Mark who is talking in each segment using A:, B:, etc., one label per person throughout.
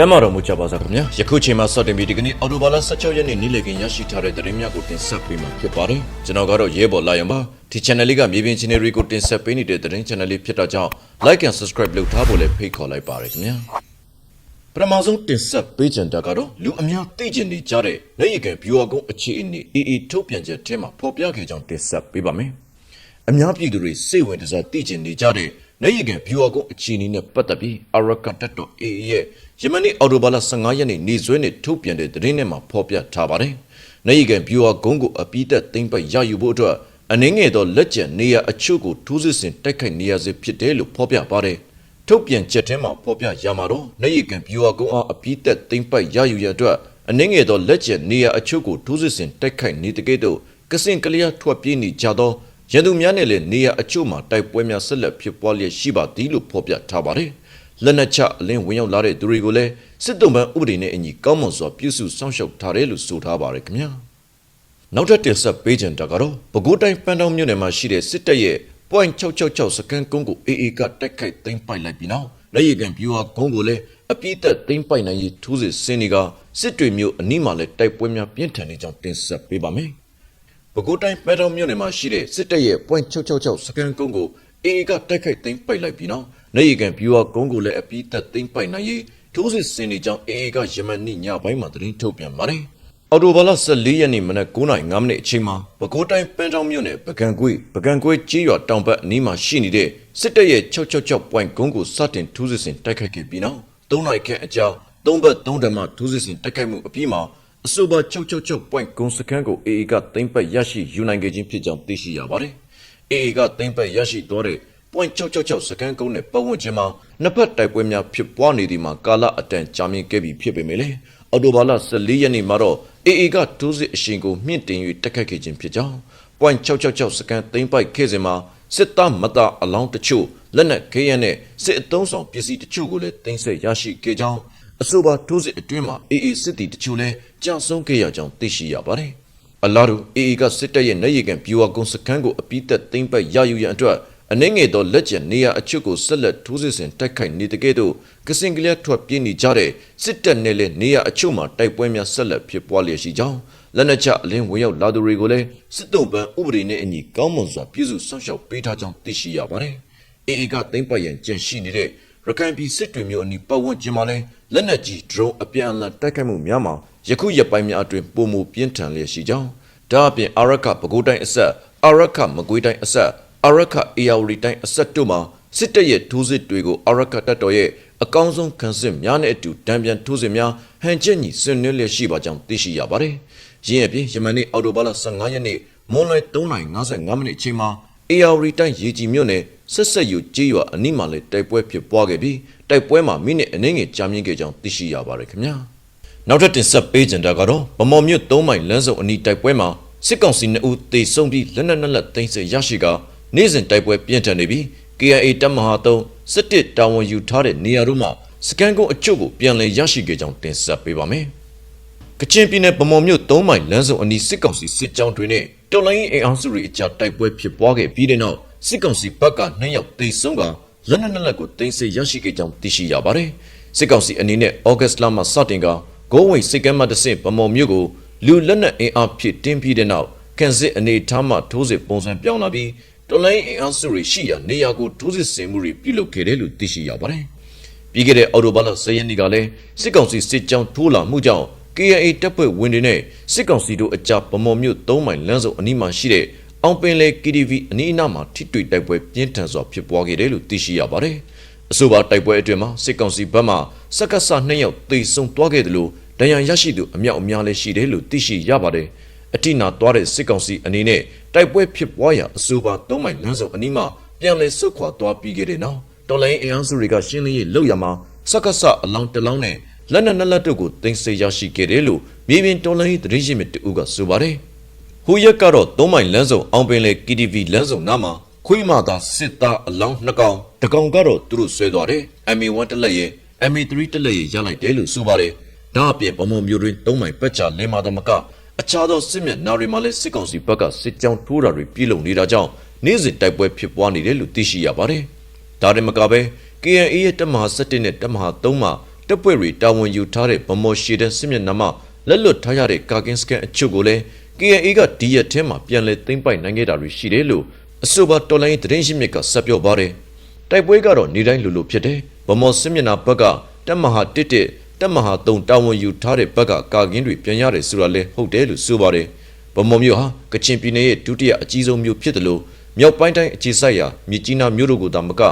A: ကျမ်းမာတော်မူကြပါစားခင်ဗျာယခုချိန်မှာစတင်ပြီးဒီကနေ့အော်တိုဘာလ16ရက်နေ့နေ့လည်ခင်းရရှိထားတဲ့သတင်းများကိုတင်ဆက်ပေးမှာဖြစ်ပါတယ်ကျွန်တော်ကတော့ရဲဘော်လာရံပါဒီ channel လေးကမြေပြင်ချင်းတွေကိုတင်ဆက်ပေးနေတဲ့သတင်း channel လေးဖြစ်တာကြောင့် like and subscribe လုပ်ထားဖို့လည်းဖိတ်ခေါ်လိုက်ပါရခင်ဗျာပထမဆုံးတင်ဆက်ပေးချင်တာကတော့လူအများသိကျင်နေကြတဲ့လက်ရည်ကဗျူဟာကုန်းအခြေအနေအေးအေးထုတ်ပြန်ချက်ထဲမှာဖော်ပြခဲ့ကြောင်းတင်ဆက်ပေးပါမယ်အများပြည်သူတွေစိတ်ဝင်စားသိကျင်နေကြတဲ့နေရကဗျူဟာကုန်းအခြေအနေနဲ့ပတ်သက်ပြီးအရကတက်တော်အေးရဲ့ ယမနီအော်တိုဘာလ15ရက်နေ့နေ့စွဲနဲ့ထုတ်ပြန်တဲ့သတင်းထဲမှာဖော်ပြထားပါတယ်။နေရကဗျူဟာကုန်းကိုအပိသက်သိမ့်ပိုက်ရယူဖို့အတွက်အနှင်းငယ်သောလက်ကျန်နေရအချို့ကိုထိုးစစ်ဆင်တိုက်ခိုက်နေရစေဖြစ်တယ်လို့ဖော်ပြပါတယ်။ထုတ်ပြန်ချက်ထဲမှာဖော်ပြရမှာတော့နေရကဗျူဟာကုန်းအားအပိသက်သိမ့်ပိုက်ရယူရအတွက်အနှင်းငယ်သောလက်ကျန်နေရအချို့ကိုထိုးစစ်ဆင်တိုက်ခိုက်နေတဲ့ကဲ့သို့ကစင်ကလျာထွက်ပြေးနေကြသောရန်သူများနဲ့လည်းနေရအချို့မှာတိုက်ပွဲများဆက်လက်ဖြစ်ပွားလျက်ရှိပါသည်လို့ဖော်ပြထားပါတယ်။ လက်နက်ချအလင်းဝင်ရောက်လာတဲ့သူတွေကိုလည်းစစ်တုံးပန်းဥပဒေနဲ့အညီကောင်းမွန်စွာပြုစုစောင့်ရှောက်ထားတယ်လို့ဆိုထားပါတယ်ခင်ဗျာ။နောက်ထပ်တင်ဆက်ပေးချင်တာကတော့ပဲခူးတိုင်းပန်းတောင်းမြို့နယ်မှာရှိတဲ့စစ်တပ်ရဲ့ .666 စကန်ကုန်းကို AA ကတိုက်ခိုက်သိမ်းပိုက်လိုက်ပြီးနောက်လက်ရကန်ပြူဟာကုန်းကိုလည်းအပြည့်သက်သိမ်းပိုက်နိုင်ရေးထိုးစစ်ဆင်နေကစစ်တွေမျိုးအနီးမှာလည်းတိုက်ပွဲများပြင်းထန်နေကြောင်းတင်ဆက်ပေးပါမယ်။ပဲခူးတိုင်းပဲတော်မြို့နယ်မှာရှိတဲ့စစ်တပ်ရဲ့ .666 စကန်ကုန်းကို အေအေကတိုက်ခိုက်သိမ်းပိုက်လိုက်ပြီးနောက်နေရီကန်ဗျူဟာကုန်းကိုလည်းအပြီးသက်သိမ်းပိုက်နိုင်ရေးထိုးစစ်ဆင်နေကြောင်းအေအေကယမန်နေ့ညပိုင်းမှာသတင်းထုတ်ပြန်ပါတယ်။အော်တိုဘာလ14ရက်နေ့မနက်9:05မိနစ်အချိန်မှာပဲခူးတိုင်းပန်းတောင်းမြို့နယ်ပကံကွေးပကံကွေးကြီးရွာတောင်ဘက်အနီးမှာရှိနေတဲ့စစ်တပ်ရဲ့666 point ကုန်းကိုစတင်ထိုးစစ်ဆင်တိုက်ခိုက်ခဲ့ပြီးနောက်3နိုင်ခန့်အကြာ3ဘက်3ဓမ္မထိုးစစ်ဆင်တိုက်ခိုက်မှုအပြီးမှာအဆိုပါ666 point ဂုံစခန်းကို AA ကသိမ်းပတ်ရရှိယူနိုင်ခဲ့ခြင်းဖြစ်ကြောင်းသိရှိရပါတယ်။ AA ကသိမ်းပတ်ရရှိသွားတဲ့ point 666စခန်းကုန်းနဲ့ပတ်ဝန်းကျင်မှာနှစ်ဖက်တိုက်ပွဲများဖြစ်ပွားနေသည်မှာကာလအတန်ကြာမြင့်ခဲ့ပြီဖြစ်ပေမဲ့လည်းအော်တိုဘာလ14ရက်နေ့မှာတော့ AA ကတိုးစစ်အရှင်ကိုမြင့်တင်၍တက်ခတ်ခဲ့ခြင်းဖြစ်ကြောင်း point 666စခန်းသိမ်းပိုက်ခဲ့စဉ်မှာစစ်သားမသားအလောင်းတချို့လက်နက်ခဲယမ်းနဲ့စစ်အုံဆောင်ပစ္စည်းတချို့ကိုလည်းတင်ဆက်ရရှိခဲ့ကြောင်းအဆိုပါထိုးစစ်အတွင်းမှာအေအေစစ်တီတချို့လဲကြာဆုံးခဲ့ရကြောင်းသိရှိရပါတယ်။ အလားတူအေအေကစစ်တပ်ရဲ့နေရီကန်ပြူဝကုန်းစခန်းကိုအပိသက်သိမ်းပိုက်ရယူရန်အတွက်အနှင်းငယ်သောလက်ကျန်နေရအချွတ်ကိုဆက်လက်ထိုးစစ်ဆင်တိုက်ခိုက်နေတဲ့ကဲ့သို့ကစင်ကလျာထွက်ပြေးနေကြတဲ့စစ်တပ်နဲ့လည်းနေရအချွတ်မှာတိုက်ပွဲများဆက်လက်ဖြစ်ပွားလျက်ရှိကြောင်းလက်နက်ချအလင်းဝင်ရောက်လာသူတွေကိုလည်းစစ်တုံးပန်းဥပဒေနဲ့အညီကောင်းမွန်စွာပြည်စုစောင့်ရှောက်ပေးထားကြောင်းသိရှိရပါတယ်။အေအေကသိမ်းပိုက်ရန်ကြံရှိနေတဲ့ရခိုင်ပြည်စစ်တွေမျိုးအနီးပတ်ဝန်းကျင်မှာလည်း လက်နက်ကြီး drone အပြန်အလှန်တိုက်ခိုက်မှုများမှာယခုရက်ပိုင်းများအတွင်းပုံမူပြင်းထန်လျက်ရှိကြောင်းဒါအပြင်အာရခပဲခူးတိုင်းအဆက်အာရခမကွေးတိုင်းအဆက်အာရခအေယာဝတီတိုင်းအဆက်တို့မှာစစ်တပ်ရဲ့ထိုးစစ်တွေကိုအာရခတပ်တော်ရဲ့အကောင်းဆုံးခံစစ်များနဲ့အတူတံပြန်ထိုးစစ်များဟန်ချက်ညီဆင်နွှဲလျက်ရှိပါကြောင်းသိရှိရပါတယ်။ရင်းအပြင်ယမန်နေ့အော်တိုဘာလ15ရက်နေ့မွန်လွယ်3:55မိနစ်အချိန်မှာ AR တိုင်းရေကြီးမြို့နယ် ဆက်ဆက်ယူကြေးရွာအနီးမှာလည်းတိုက်ပွဲဖြစ်ပွားခဲ့ပြီးတိုက်ပွဲမှာမိနစ်အနည်းငယ်ကြာမြင့်ခဲ့ကြောင်းသိရှိရပါတယ်ခင်ဗျာနောက်ထပ်တင်ဆက်ပေးကြတာကတော့ဗမော်မြို့၃မိုင်လမ်းစုံအနီးတိုက်ပွဲမှာစစ်ကောင်စီ2ဦးတေဆုံးပြီးလက်နက်နှစ်လက်သိမ်းဆည်းရရှိကနေ့စဉ်တိုက်ပွဲပြင်းထန်နေပြီး KIA တပ်မဟာ3စစ်တစ်တာဝန်ယူထားတဲ့နေရာတို့မှာစကန်ကုန်းအချို့ကိုပြန်လည်ရရှိခဲ့ကြောင်းတင်ဆက်ပေးပါမယ်ကချင်ပြည်နယ်ဗမော်မြို့၃မိုင်လမ်းစုံအနီးစစ်ကောင်စီစစ်ကြောင်းတွေနဲ့တော်လိုင်းအင်အားစုတွေအကြားတိုက်ပွဲဖြစ်ပွားခဲ့ပြီးတဲ့နောက် စစ်ကောင်စီဘက်ကနှစ်ယောက်တေဆုံးကလက်နက်နှစ်လက်ကိုတင်ဆက်ရရှိခဲ့ကြောင်းသိရှိရပါတယ်။စစ်ကောင်စီအနေနဲ့ဩဂတ်လမှာစတင်ကဂိုးဝိတ်စစ်ကမ်းမှတဆင့်ဗမော်မြို့ကိုလူလက်နက်အင်အားဖြည့်တင်းပြီးတဲ့နောက်ကန်စစ်အနေထားမှထိုးစစ်ပုံစံပြောင်းလာပြီးတော်လိုင်းအင်အားစုတွေရှိရာနေရာကိုထိုးစစ်ဆင်မှုတွေပြုလုပ်ခဲ့တယ်လို့သိရှိရပါတယ်။ပြီးခဲ့တဲ့အော်တိုဘာလ10ရက်နေ့ကလည်းစစ်ကောင်စီစစ်ကြောင်းထိုးလာမှုကြောင့် KIA တပ်ဖွဲ့ဝင်တွေနဲ့စစ်ကောင်စီတို့အကြဗမော်မြို့၃မိုင်လမ်းစုံအနီးမှာရှိတဲ့ အောင်ပင်လေ KTV အနီးအနားမှာထိတွေ့တိုက်ပွဲပြင်းထန်စွာဖြစ်ပွားခဲ့တယ်လို့သိရှိရပါတယ်။အဆိုပါတိုက်ပွဲအတွင်းမှာစစ်ကောင်စီဘက်မှစက္ကစ2ယောက်သေဆုံးသွားခဲ့တယ်လို့ဒဏ်ရာရရှိသူအမြောက်အများလည်းရှိတယ်လို့သိရှိရပါတယ်။အထိနာသွားတဲ့စစ်ကောင်စီအနေနဲ့တိုက်ပွဲဖြစ်ပွားရာအဆိုပါ၃မိုင်လမ်းစုံအနီးမှာပြန်လည်ဆုတ်ခွာသွားပြီးခဲ့တဲ့နောက်တော်လိုင်းအင်အားစုတွေကရှင်းလင်းရေးလုပ်ရမှာစက္ကစအလောင်းတစ်လောင်းနဲ့လက်နက်နှစ်လက်တို့ကိုတင်ဆက်ရရှိခဲ့တယ်လို့မြေပြင်တော်လိုင်းသတင်းရင်းမြစ်တူကဆိုပါတယ်။ ဟိုရက်ကတော့၃မိုင်လမ်းစုံအောင်ပင်လေ KTV လမ်းစုံနားမှာခွေးမာသာစစ်သားအလောင်းနှစ်ကောင်တကောင်ကတော့သူတို့ဆွဲသွားတယ်။ MA1 တစ်လက်ရဲ့ MA3 တစ်လက်ရဲ့ရလိုက်တယ်လို့ဆိုပါတယ်။ဒါအပြင်ဗမော်မျိုးတွင်၃မိုင်ပတ်ချလဲမာသမကအခြားသောစစ်မျက်နှာတွေမှာလည်းစစ်ကောင်စီဘက်ကစစ်ကြောင်းထိုးတာတွေပြည်လုံနေတာကြောင့်နေ့စဉ်တိုက်ပွဲဖြစ်ပွားနေတယ်လို့သိရှိရပါတယ်။ဒါတင်မကပဲ KNA ရဲ့တပ်မဟာ7နဲ့တပ်မဟာ3မှာတပ်ဖွဲ့တွေတာဝန်ယူထားတဲ့ဗမော်ရှီတဲ့စစ်မျက်နှာမှာလက်လွတ်ထားရတဲ့ကာကင်းစကန်အချို့ကိုလည်း KNA ကဒီရက်ထဲမှာပြန်လည်သိမ်းပိုက်နိုင်ခဲ့တာတွေရှိတယ်လို့အဆိုပါတော်လိုင်းသတင်းရှိမြစ်ကဆက်ပြောပါတယ်တိုက်ပွဲကတော့နေတိုင်းလိုလိုဖြစ်တယ်ဗမော်စစ်မျက်နှာဘက်ကတပ်မဟာ1တစ်တပ်မဟာ3တာဝန်ယူထားတဲ့ဘက်ကကာကင်းတွေပြန်ရတယ်ဆိုတာလည်းဟုတ်တယ်လို့ဆိုပါတယ်ဗမော်မြို့ဟာကချင်ပြည်နယ်ရဲ့ဒုတိယအကြီးဆုံးမြို့ဖြစ်တယ်လို့မြောက်ပိုင်းတိုင်းအခြေစိုက်ရာမြစ်ကြီးနားမြို့တို့ကိုသာမက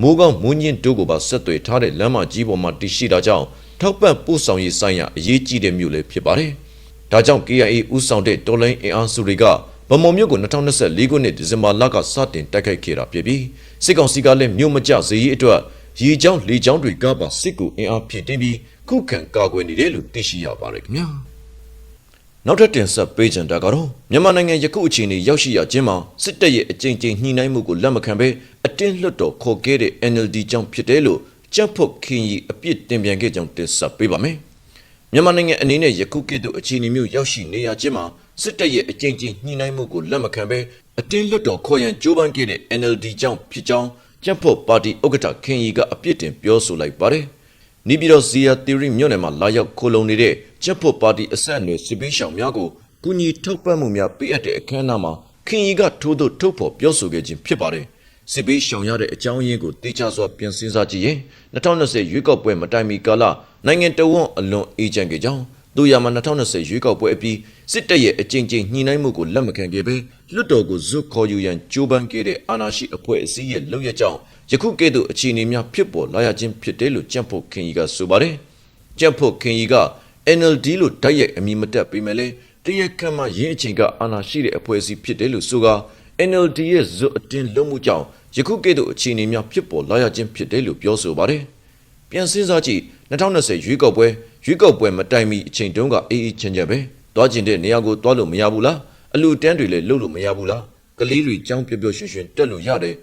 A: မိုးကောင်းမွန်းညင်းတို့ကိုပါဆက်သွယ်ထားတဲ့လမ်းမကြီးပေါ်မှာတည်ရှိတာကြောင့်ထောက်ပံ့ပို့ဆောင်ရေးဆိုင်ရာအရေးကြီးတဲ့မြို့လည်းဖြစ်ပါတယ်။ ဒါကြောင့် KIA ဥဆောင်တဲ့တော်လိုင်းအင်အားစုတွေကဗမော်မြို့ကို2024ခုနှစ်ဒီဇင်ဘာလကစတင်တိုက်ခိုက်ခဲ့တာဖြစ်ပြီးစစ်ကောင်စီကလည်းမြို့မကျဇေယီအတွက်ရေချောင်းလေချောင်းတွေကပါစစ်ကူအင်အားဖြည့်တင်းပြီးခုခံကာကွယ်နေတယ်လို့သိရှိရပါတယ်ခင်ဗျာ။နောက်ထပ်တင်ဆက်ပေးကြတာကတော့မြန်မာနိုင်ငံယခုအခြေအနေရောက်ရှိရခြင်းမှာစစ်တပ်ရဲ့အကြိမ်ကြိမ်ညှိနှိုင်းမှုကိုလက်မခံဘဲအတင်းလွတ်တော်ခေါ်ခဲ့တဲ့ NLD ကြောင့်ဖြစ်တယ်လို့ကြက်ဖို့ခင်ကြီးအပြစ်တင်ပြန်ခဲ့ကြောင်းတင်ဆက်ပေးပါမယ်။ မြန်မာနိုင်ငံအနေနဲ့ယခုကဲ့သို့အခြေအနေမျိုးရောက်ရှိနေရခြင်းမှာစစ်တပ်ရဲ့အကြိမ်ကြိမ်ညှိနှိုင်းမှုကိုလက်မခံဘဲအတင်းလွတ်တော်ခေါ်ရန်ကြိုးပမ်းခဲ့တဲ့ NLD ကြောင့်ဖြစ်ကြောင်းကြက်ဖို့ပါတီဥက္ကဋ္ဌခင်ကြီးကအပြစ်တင်ပြောဆိုလိုက်ပါတယ်။နီပြည်တော်ဇီယာသီရီမြို့နယ်မှာလာရောက်ခိုလုံနေတဲ့ကြက်ဖို့ပါတီအဆက်အနွယ်စစ်ပေးရှောင်များကိုကုညီထောက်ပံ့မှုများပေးအပ်တဲ့အခမ်းအနားမှာခင်ကြီးကထိုးသို့ထုတ်ဖော်ပြောဆိုခဲ့ခြင်းဖြစ်ပါတယ်။စစ်ပေးရှောင်ရတဲ့အကြောင်းရင်းကိုတေချာစွာပြန်စဉ်းစားကြည့်ရင်2020ရွေးကောက်ပွဲမတိုင်မီကာလ နိုင်ငံတော်ဝန်အလွန်အေဂျင့်ကြကြောင်းသူရမှာ2020ရွေးကောက်ပွဲအပြီးစစ်တပ်ရဲ့အကြိမ်ကြိမ်ညှိနှိုင်းမှုကိုလက်မခံခဲ့ပဲလွတ်တော်ကိုဇွတ်ခေါ်ယူရန်ကြိုးပမ်းခဲ့တဲ့အာဏာရှိအဖွဲ့အစည်းရဲ့လုပ်ရကြောင်းယခုကဲ့သို့အခြေအနေများဖြစ်ပေါ်လာရခြင်းဖြစ်တယ်လို့ကြံ့ဖို့ခင်ကြီးကဆိုပါတယ်။ကြံ့ဖို့ခင်ကြီးက NLD လို့တိုက်ရိုက်အမည်မတက်ပေမဲ့လည်းတရက်ကမှရင်းအချိန်ကအာဏာရှိတဲ့အဖွဲ့အစည်းဖြစ်တယ်လို့ဆိုကာ NLD ရဲ့ဇွတ်အတင်းလုံးမှုကြောင့်ယခုကဲ့သို့အခြေအနေများဖြစ်ပေါ်လာရခြင်းဖြစ်တယ်လို့ပြောဆိုပါတယ်။ပြန်စဉ်းစားကြည့် 2020ရွေးကောက်ပွဲရွေးကောက်ပွဲမတိုင်မီအချိန်တုန်းကအေးအေးချမ်းချမ်းပဲသွားကျင်တဲ့နေရာကိုသွားလို့မရဘူးလားအလူတန်းတွေလည်းလှုပ်လို့မရဘူးလားကလေးတွေကြောင်းပျော်ပျော်ရွှင်ရွှင်တက်လို့ရတယ်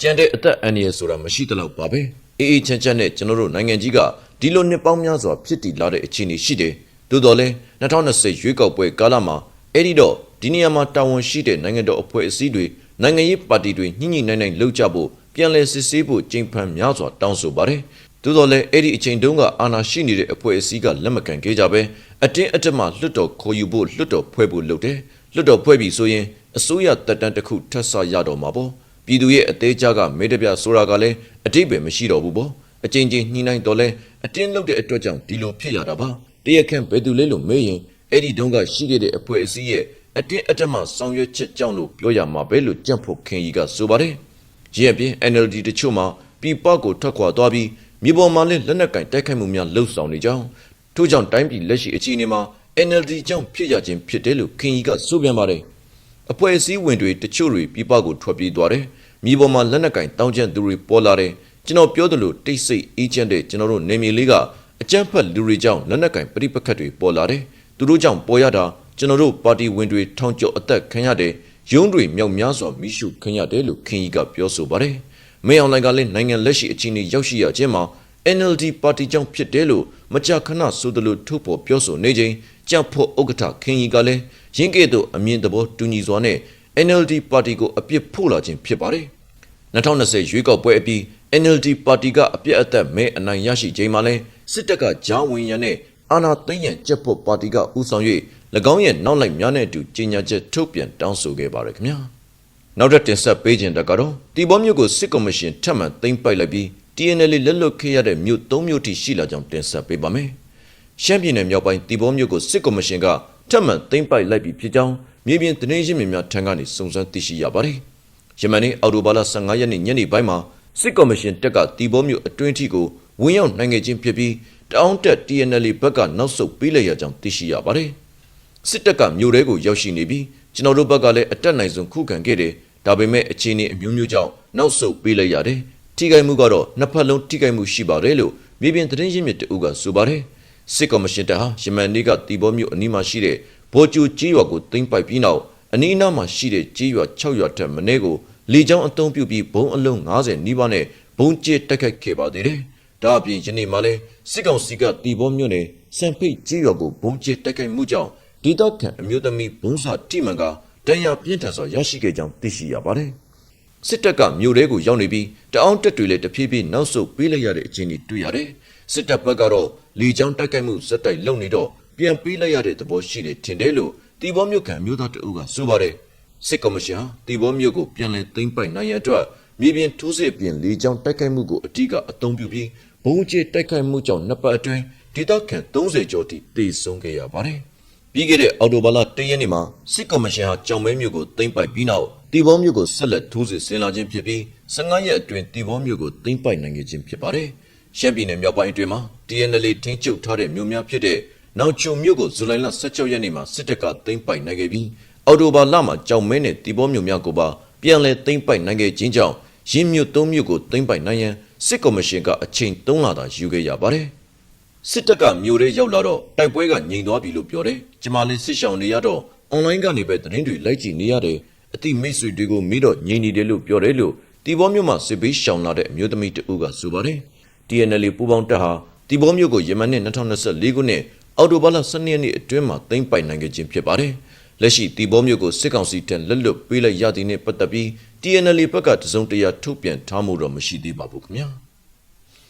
A: ကျန်တဲ့အသက်အန္တရာယ်ဆိုတာမရှိတလို့ပါပဲအေးအေးချမ်းချမ်းနဲ့ကျွန်တော်တို့နိုင်ငံကြီးကဒီလိုနှစ်ပေါင်းများစွာဖြစ်တည်လာတဲ့အခြေအနေရှိတယ်သို့တော်လည်း2020ရွေးကောက်ပွဲကာလမှာအဲ့ဒီတော့ဒီနေရာမှာတာဝန်ရှိတဲ့နိုင်ငံတော်အဖွဲ့အစည်းတွေနိုင်ငံရေးပါတီတွေညှိညှိနှိုင်းနှိုင်းလှုပ်ကြဖို့ပြန်လည်စစ်ဆေးဖို့ကြိမ်ဖန်များစွာတောင်းဆိုပါတယ်။ သို့တော်လည်းအဲ့ဒီအချိန်တုန်းကအာဏာရှိနေတဲ့အဖွဲ့အစည်းကလက်မခံခဲ့ကြပဲအတင်းအဓမ္မလွတ်တော်ခေါ်ယူဖို့လွတ်တော်ဖွဲ့ဖို့လုပ်တယ်။လွတ်တော်ဖွဲ့ပြီဆိုရင်အစိုးရတက်တန်းတစ်ခုထပ်ဆရတော့မှာပေါ့။ပြည်သူရဲ့အသေးချာကမေတ္တပြဆိုတာကလည်းအတိတ်ပဲမရှိတော့ဘူးပေါ့။အချိန်ချင်းညှိနှိုင်းတော်လဲအတင်းလုပ်တဲ့အတွက်ကြောင့်ဒီလိုဖြစ်ရတာပါ။တရခန့်ဘယ်သူလဲလို့မေးရင်အဲ့ဒီတုန်းကရှိခဲ့တဲ့အဖွဲ့အစည်းရဲ့အတင်းအဓမ္မဆောင်ရွက်ချက်ကြောင့်လို့ပြောရမှာပဲလို့ကြံ့ဖို့ခင်ကြီးကဆိုပါတယ်။ရင်းအပြင် NLD တချို့မှာပြည်ပကိုထွက်ခွာသွားပြီး မြေပေါ်မှာလည်းလက်နက်ကင်တိုက်ခိုက်မှုများလှုပ်ဆောင်နေကြောင်းထို့ကြောင့်တိုင်းပြည်လက်ရှိအခြေအနေမှာ NLD ကြောင့်ဖြစ်ရခြင်းဖြစ်တယ်လို့ခင်ကြီးကဆိုပြန်ပါတယ်။အဖွဲ့အစည်းဝင်တွေတချို့တွေပြည်ပကိုထွက်ပြေးသွားတယ်။မြေပေါ်မှာလက်နက်ကင်တောင်းကျမ်းသူတွေပေါ်လာတယ်။ကျွန်တော်ပြောသလိုတိတ်ဆိတ်အေးချမ်းတဲ့ကျွန်တော်တို့နေမြေလေးကအကြမ်းဖက်လူတွေကြောင့်လက်နက်ကင်ပြိပခတ်တွေပေါ်လာတယ်။သူတို့ကြောင့်ပေါ်ရတာကျွန်တော်တို့ပါတီဝင်တွေထောင်ကျော်အသက်ခံရတယ်ရုံးတွေမြောက်များစွာမိရှုခံရတယ်လို့ခင်ကြီးကပြောဆိုပါတယ်။ မေအောင်လိုင်ကလည်းနိုင်ငံလက်ရှိအခြေအနေရောက်ရှိရခြင်းမှာ NLD ပါတီကြောင့်ဖြစ်တယ်လို့မကြာခဏဆိုသလိုထုတ်ပေါ်ပြောဆိုနေချိန်ကြံ့ဖို့ဥက္ကဋ္ဌခင်ကြီးကလည်းရင်းကဲ့သို့အမြင်သဘောတူညီစွာနဲ့ NLD ပါတီကိုအပြစ်ဖို့လာခြင်းဖြစ်ပါတယ်။2020ရွေးကောက်ပွဲအပြီး NLD ပါတီကအပြစ်အသက်မဲအနိုင်ရရှိချိန်မှာလဲစစ်တပ်ကဂျောင်းဝင်ရန်နဲ့အာဏာသိမ်းရန်ကြက်ဖို့ပါတီကဦးဆောင်၍၎င်းရဲ့နောက်လိုက်များနဲ့အတူကြီးညာချက်ထုတ်ပြန်တောင်းဆိုခဲ့ပါတယ်ခင်ဗျာ နောက်ထပ်တင်ဆက်ပေးခြင်းတကတော့တီဘောမြို့ကိုစစ်ကော်မရှင်ထပ်မံသိမ်းပိုက်လိုက်ပြီး TNL လက်လွတ်ခဲ့ရတဲ့မြို့၃မြို့ထိရှိလာကြောင်းတင်ဆက်ပေးပါမယ်ရှမ်းပြည်နယ်မြောက်ပိုင်းတီဘောမြို့ကိုစစ်ကော်မရှင်ကထပ်မံသိမ်းပိုက်လိုက်ပြီးဖြစ်ကြောင်းမြေပြင်သတင်းရင်းမြစ်များထံကနေစုံစမ်းသိရှိရပါတယ်ယမန်နေ့အော်တိုဘာလ15ရက်နေ့ညနေပိုင်းမှာစစ်ကော်မရှင်တက်ကတီဘောမြို့အတွင်းထိကိုဝင်ရောက်နိုင်ခဲ့ခြင်းဖြစ်ပြီးတအောင်းတက် TNL ဘက်ကနောက်ဆုတ်ပေးလိုက်ရကြောင်းသိရှိရပါတယ်။စစ်တပ်ကမြို့ထဲကိုရောက်ရှိနေပြီး ကျွန်တော်တို့ဘက်ကလည်းအတက်နိုင်ဆုံးခုခံခဲ့တယ်။ဒါပေမဲ့အခြေအနေအမျိုးမျိုးကြောင့်နောက်ဆုတ်ပေးလိုက်ရတယ်။ထိခိုက်မှုကတော့နှစ်ဖက်လုံးထိခိုက်မှုရှိပါတယ်လို့မြေပြင်သတင်းရင်းမြစ်တအုပ်ကဆိုပါတယ်။စစ်ကော်မရှင်တပ်ဟာယမန်နေ့ကတီဘောမြို့အနီးမှာရှိတဲ့ဘော်ကျူကြီးရွာကိုသိမ်းပိုက်ပြီးနောက်အနီးအနားမှာရှိတဲ့ကြီးရွာ6ရွာထက်မနည်းကိုလေကြောင်းအုံပြုပြီးဘုံအလုံး90နီးပါးနဲ့ဘုံကျစ်တိုက်ခိုက်ခဲ့ပါသေးတယ်။ဒါအပြင်ယနေ့မှလည်းစစ်ကောင်စီကတီဘောမြို့နယ်စံဖိတ်ကြီးရွာကိုဘုံကျစ်တိုက်ခိုက်မှုကြောင့် ဒေသခံအမျိုးသမီးဘုံစာတိမှန်ကတရားပြင်းထန်စွာရရှိခဲ့ကြောင်းသိရှိရပါတယ်။စစ်တပ်ကမြို့ထဲကိုရောက်နေပြီးတအောင်းတက်တွေလည်းတဖြည်းဖြည်းနောက်ဆုတ်ပေးလိုက်ရတဲ့အခြေအနေတွေ့ရတယ်။စစ်တပ်ဘက်ကတော့လေကြောင်းတိုက်ခိုက်မှုဇက်တိုက်လုပ်နေတော့ပြန်ပေးလိုက်ရတဲ့သဘောရှိတယ်ထင်တယ်လို့တီဘောမြို့ခံမျိုးသားတအုပ်ကဆိုပါတယ်။စစ်ကော်မရှင်ဟာတီဘောမြို့ကိုပြန်လည်သိမ်းပိုက်နိုင်ရန်အတွက်မြေပြင်ထိုးစစ်ပြင်လေကြောင်းတိုက်ခိုက်မှုကိုအတိကအသုံးပြုပြီးဘုံကျဲတိုက်ခိုက်မှုကြောင့်နှစ်ပတ်အတွင်းဒေသခံ30ကျော်ထိတေဆုံးခဲ့ရပါတယ်။ ပြီးခဲ့တဲ့အော်တိုဘာလ၁ရက်နေ့မှာစစ်ကော်မရှင်ဟာကြောင်မဲမြို့ကိုသိမ်းပိုက်ပြီးနောက်တီဘောမြို့ကိုဆက်လက်ထိုးစစ်ဆင်လာခြင်းဖြစ်ပြီး15ရက်အတွင်းတီဘောမြို့ကိုသိမ်းပိုက်နိုင်ခဲ့ခြင်းဖြစ်ပါတယ်။ရှမ်းပြည်နယ်မြောက်ပိုင်းအတွင်းမှာ TNL ထင်းချုပ်ထားတဲ့မြို့များဖြစ်တဲ့နောက်ချုံမြို့ကိုဇူလိုင်လ16ရက်နေ့မှာစစ်တပ်ကသိမ်းပိုက်နိုင်ခဲ့ပြီးအော်တိုဘာလမှာကြောင်မဲနဲ့တီဘောမြို့များကိုပါပြန်လည်သိမ်းပိုက်နိုင်ခဲ့ခြင်းကြောင့်ရင်းမြို့၃မြို့ကိုသိမ်းပိုက်နိုင်ရန်စစ်ကော်မရှင်ကအချိန်၃လသာယူခဲ့ရပါတယ်။ စစ်တပ်ကမြို့ထဲရောက်လာတော့တိုက်ပွဲကငြိမ်သွားပြီလို့ပြောတယ်။ကျမလေးစစ်ရှောင်နေရတော့အွန်လိုင်းကနေပဲသတင်းတွေလိုက်ကြည့်နေရတယ်။အတိမိတ်ဆွေတွေကိုမိတော့ငြိမ်နေတယ်လို့ပြောတယ်လို့တီဘောမြို့မှာစစ်ဘေးရှောင်လာတဲ့အမျိုးသမီးတဦးကဆိုပါတယ်။ TNL ပူပေါင်းတပ်ဟာတီဘောမြို့ကိုယမန်နှစ်2024ခုနှစ်အောက်တိုဘာလ12ရက်နေ့အတွင်းမှာသိမ်းပိုက်နိုင်ခဲ့ခြင်းဖြစ်ပါတယ်။လက်ရှိတီဘောမြို့ကိုစစ်ကောင်စီတပ်လက်လွတ်ပေးလိုက်ရသည်နဲ့ပတ်သက်ပြီး TNL ဘက်ကတစုံတရာထုတ်ပြန်ထားမှုတော့မရှိသေးပါဘူးခင်ဗျာ။